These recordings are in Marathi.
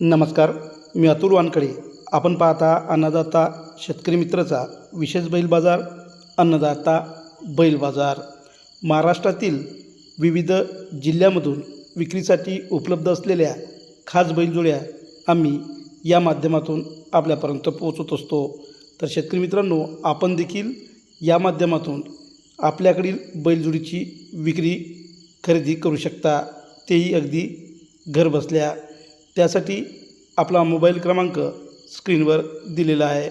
नमस्कार मी अतुल वानकडे आपण पाहता अन्नदाता शेतकरी मित्राचा विशेष बैल बाजार अन्नदाता बैल बाजार. महाराष्ट्रातील विविध जिल्ह्यामधून विक्रीसाठी उपलब्ध असलेल्या खास बैलजोड्या आम्ही या माध्यमातून आपल्यापर्यंत पोहोचत असतो. तर शेतकरी मित्रांनो आपण देखील या माध्यमातून आपल्याकडील बैलजोडीची विक्री खरेदी करू शकता. तेही अगदी घरबसल्या त्यासाठी आपला मोबाईल क्रमांक स्क्रीनवर दिलेला आहे.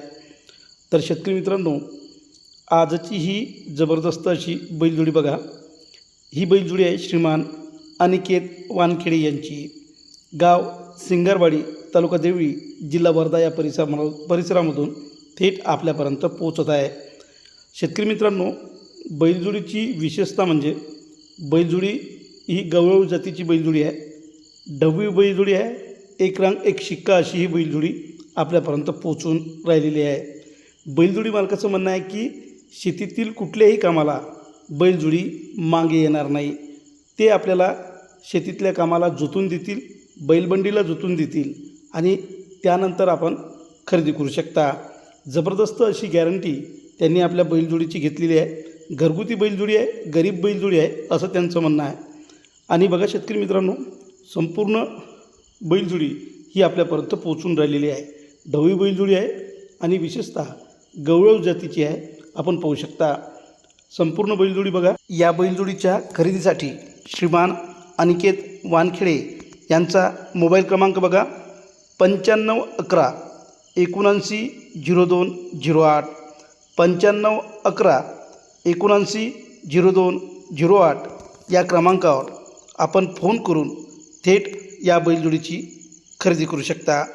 तर शेतकरी मित्रांनो आजची ही जबरदस्त अशी बैलजोडी बघा. ही बैलजोडी आहे श्रीमान अनिकेत वानखेडे यांची. गाव सिंगारवाडी तालुका देवळी जिल्हा वर्धा या परिसरा परिसरामधून थेट आपल्यापर्यंत पोचत आहे. शेतकरी मित्रांनो बैलजोडीची विशेषता म्हणजे बैलजोडी ही गवळव जातीची बैलजोडी आहे. ढवळी बैलजोडी आहे एक रांग एक शिक्का अशी ही बैलजोडी आपल्यापर्यंत पोचून राहिलेली आहे. बैलजोडी मालकाचं म्हणणं आहे की शेतीतील कुठल्याही कामाला बैलजोडी मागे येणार नाही. ते आपल्याला शेतीतल्या कामाला जोतून देतील बैलबंडीला जोतून देतील आणि त्यानंतर आपण खरेदी करू शकता. जबरदस्त अशी गॅरंटी त्यांनी आपल्या बैलजोडीची घेतलेली आहे. घरगुती बैलजोडी आहे गरीब बैलजोडी आहे असं त्यांचं म्हणणं आहे. आणि बघा शेतकरी मित्रांनो संपूर्ण बैलजोडी ही आपल्यापर्यंत पोचून राहिलेली आहे. ढवळी बैलजोडी आहे आणि विशेषतः गवळव जातीची आहे. आपण पाहू शकता संपूर्ण बैलजोडी बघा. या बैलजोडीच्या खरेदीसाठी श्रीमान अनिकेत वानखेडे यांचा मोबाईल क्रमांक बघा. पंच्याण्णव अकरा एकोणऐंशी झिरो दोन झिरो आठ. पंच्याण्णव अकरा एकोणऐंशी झिरो दोन झिरो आठ या क्रमांकावर आपण फोन करून थेट या बैलजोडीची खरेदी करू शकता.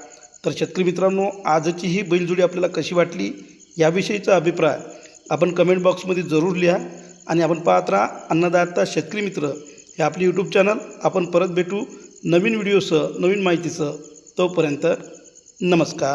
तर शेतकरी मित्रांनो आजची ही बैलजोडी आपल्याला कशी वाटली याविषयीचा अभिप्राय आपण कमेंट बॉक्समध्ये जरूर लिहा आणि आपण पाहत राहा अन्नदाता शेतकरी मित्र हे आपले यूट्यूब चॅनल आपण परत भेटू नवीन व्हिडिओसह नवीन माहितीसह. तोपर्यंत नमस्कार.